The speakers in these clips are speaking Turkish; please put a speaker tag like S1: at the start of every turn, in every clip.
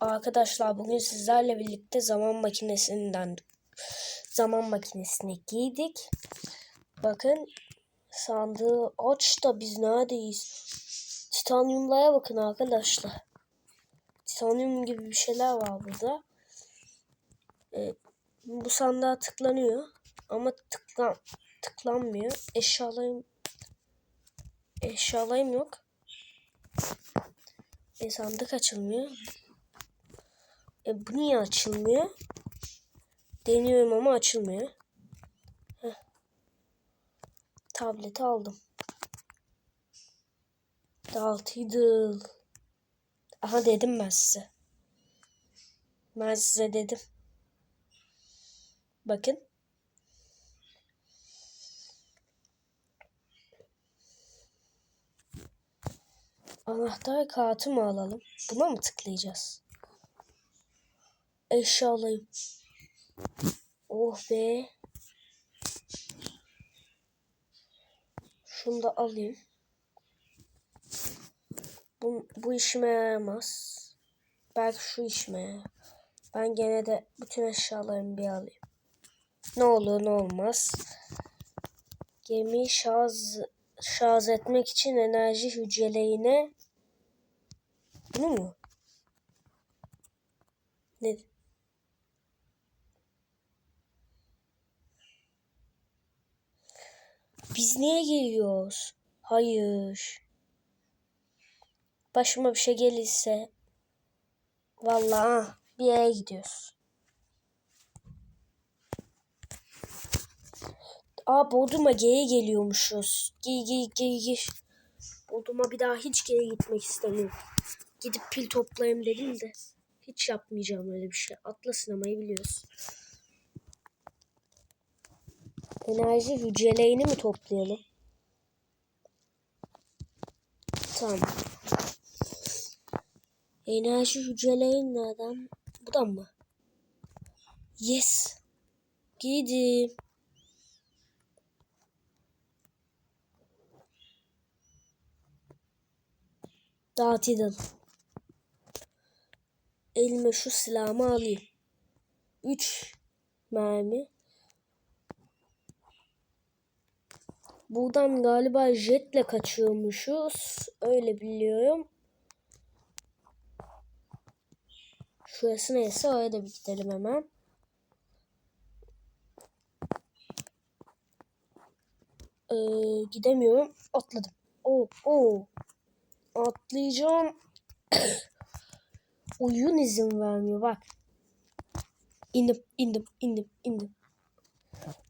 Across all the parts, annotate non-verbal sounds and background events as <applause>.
S1: Arkadaşlar bugün sizlerle birlikte zaman makinesinden zaman makinesine giydik. Bakın sandığı aç da biz neredeyiz? Titanyumlara bakın arkadaşlar. Titanyum gibi bir şeyler var burada. Ee, bu sandığa tıklanıyor ama tıklan tıklanmıyor. Eşyalarım eşyalarım yok. E, sandık açılmıyor. E, bu niye açılmıyor? Deniyorum ama açılmıyor. Heh. Tableti aldım. Daltıydıl. Aha dedim ben size. Ben size dedim. Bakın. Anahtar kartı mı alalım? Buna mı tıklayacağız? Eşyalayım. Oh be. Şunu da alayım. Bu, bu işime yaramaz. Belki şu işime. Ben gene de bütün eşyalarımı bir alayım. Ne olur ne olmaz. Gemi şarj, şarj etmek için enerji hücrelerine bunu mu? Ne? Biz niye geliyoruz? Hayır. Başıma bir şey gelirse vallahi bir yere gidiyoruz. Aa Bodrum'a geri geliyormuşuz. Gel gel gel gel. Bodrum'a bir daha hiç geri gitmek istemiyorum. Gidip pil toplayayım dedim de hiç yapmayacağım öyle bir şey. Atla sinemayı biliyoruz. Enerji hücrelerini mi toplayalım? Tamam. Enerji hücrelerin nereden? Buradan mı? Yes. Giydim. Dağıtıdım. Elime şu silahımı alayım. 3 mermi. Buradan galiba jetle kaçıyormuşuz. Öyle biliyorum. Şurası neyse oraya da bir gidelim hemen. Ee, gidemiyorum. Atladım. Oo, oo. Atlayacağım. <coughs> Oyun izin vermiyor bak. İndim, indim, indim, indim.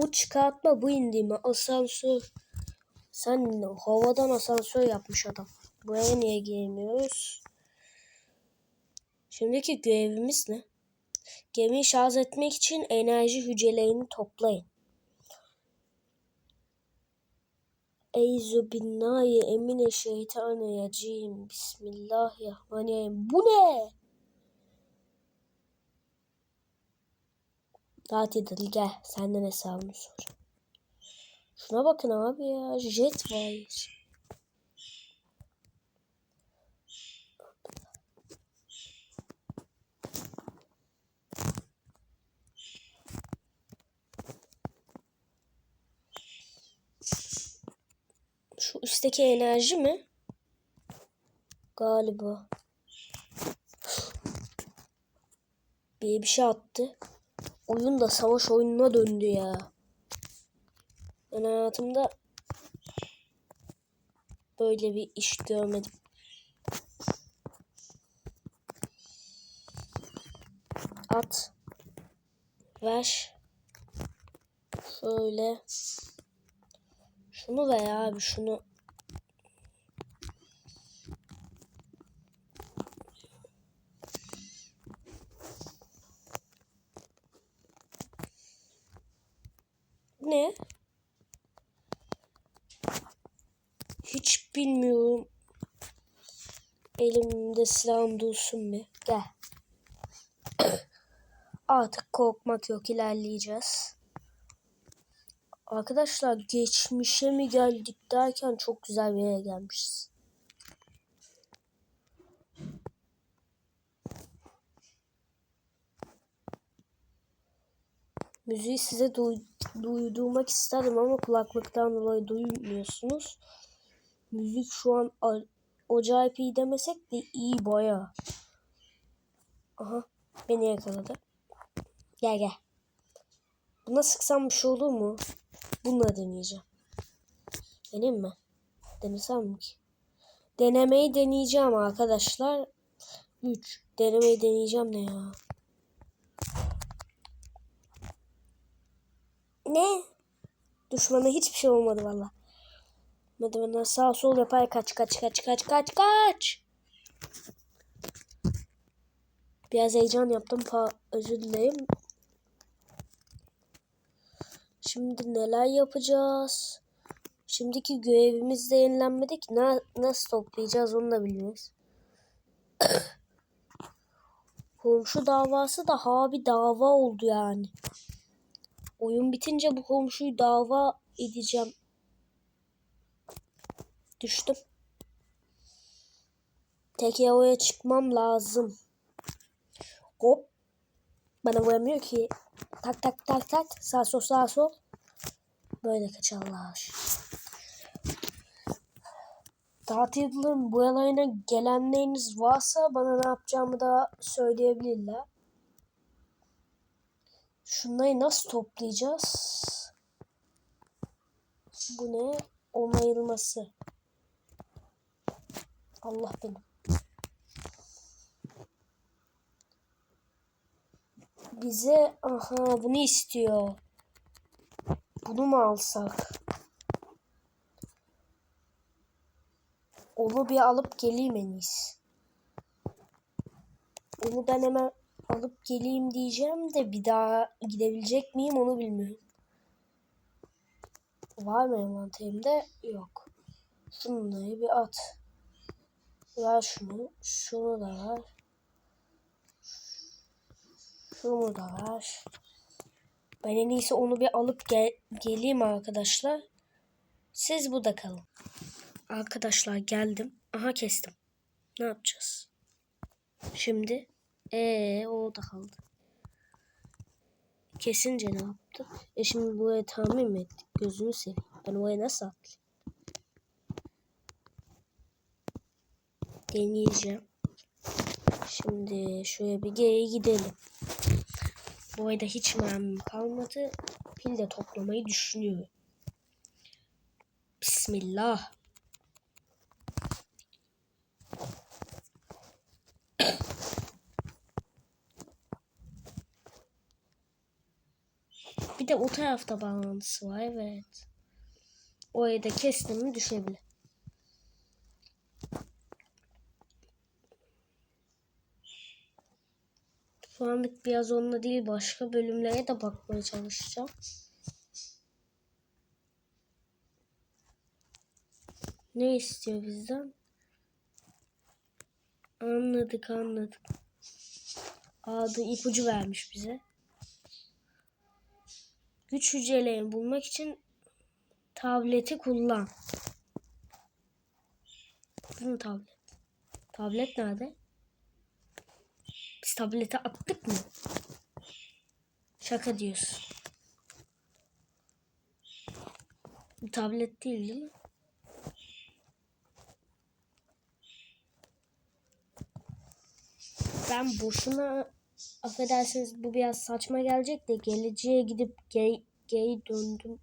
S1: Bu çıkartma bu indiğimi asansör. Sen havadan asansör yapmış adam. Buraya niye girmiyoruz? Şimdiki görevimiz ne? Gemiyi şarj etmek için enerji hücrelerini toplayın. Eyzu billahi emine şeytanirracim. Bismillahirrahmanirrahim. Bu ne? Rahat edil gel. Senden hesabını soracağım. Şuna bakın abi ya. Jet var. Şu üstteki enerji mi? Galiba. Bir bir şey attı. Oyun da savaş oyununa döndü ya. Ben hayatımda böyle bir iş görmedim. At. Ver. Şöyle. Şunu ver abi şunu. Ne? Hiç bilmiyorum. Elimde silahım dursun bir. Gel. <coughs> Artık korkmak yok ilerleyeceğiz. Arkadaşlar geçmişe mi geldik derken çok güzel bir yere gelmişiz. Müziği size duy- duyurmak isterdim ama kulaklıktan dolayı duymuyorsunuz. Müzik şu an acayip iyi demesek de iyi baya. Aha beni yakaladı. Gel gel. Buna sıksam bir şey olur mu? Bununla deneyeceğim. Deneyim mi? Denesem mi ki? Denemeyi deneyeceğim arkadaşlar. 3. Denemeyi deneyeceğim ne ya? Ne? Düşmana hiçbir şey olmadı valla. Merdivenden sağ sol yapar kaç kaç kaç kaç kaç kaç. Biraz heyecan yaptım. Pa özür dilerim. Şimdi neler yapacağız? Şimdiki görevimiz de yenilenmedi ki. Na nasıl toplayacağız onu da bilmiyoruz. <coughs> Komşu davası da ha bir dava oldu yani. Oyun bitince bu komşuyu dava edeceğim. Düştüm. Havaya çıkmam lazım. Hop. Bana vuramıyor ki. Tak tak tak tak. Sağ sol sağ sol. Böyle kaçarlar. Tatilin bu yalayına gelenleriniz varsa bana ne yapacağımı da söyleyebilirler. Şunları nasıl toplayacağız? Bu ne? Onayılması. Allah benim. Bize aha bunu istiyor. Bunu mu alsak? Onu bir alıp geleyim en iyisi. Onu ben hemen alıp geleyim diyeceğim de bir daha gidebilecek miyim onu bilmiyorum. Var mı envanterimde? Yok. Şunları bir at. Ver şunu. Şunu da ver. Şunu da ver. Ben en iyisi onu bir alıp gel geleyim arkadaşlar. Siz burada kalın. Arkadaşlar geldim. Aha kestim. Ne yapacağız? Şimdi ee o da kaldı. Kesince ne yaptık? E şimdi buraya tahmin mi ettik? Gözünü seveyim. Ben oraya nasıl atlayayım? Deneyeceğim. Şimdi şöyle bir geri gidelim. Bu ayda hiç mermim kalmadı. Pil de toplamayı düşünüyorum. Bismillah. De o tarafta bağlantısı var evet. Orayı da kestim mi düşebilir. Şu anlık biraz onunla değil başka bölümlere de bakmaya çalışacağım. Ne istiyor bizden? Anladık anladık. Adı ipucu vermiş bize. Güç hücrelerini bulmak için tableti kullan. Mu tablet? Tablet nerede? Biz tablete attık mı? Şaka diyorsun. Bu tablet değil değil mi? Ben boşuna affedersiniz bu biraz saçma gelecek de geleceğe gidip geri, geri döndüm.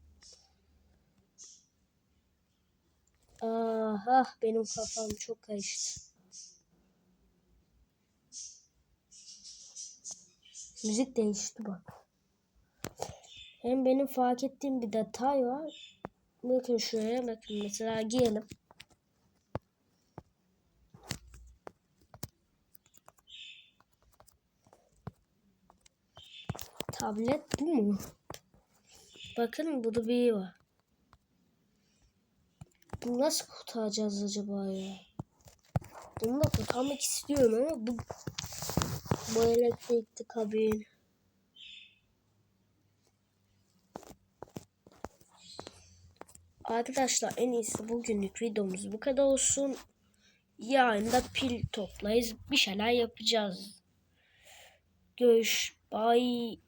S1: Aha benim kafam çok karıştı. Müzik değişti bak. Hem benim fark ettiğim bir detay var. Bakın şuraya bakın mesela giyelim. Tablet bu mu? Bakın burada bir var. Bunu nasıl kurtaracağız acaba ya? Bunu da kurtarmak istiyorum ama bu bu elektrikli kabin. Arkadaşlar en iyisi bugünlük videomuz bu kadar olsun. Yarın da pil toplayız. Bir şeyler yapacağız. Görüş. Bye.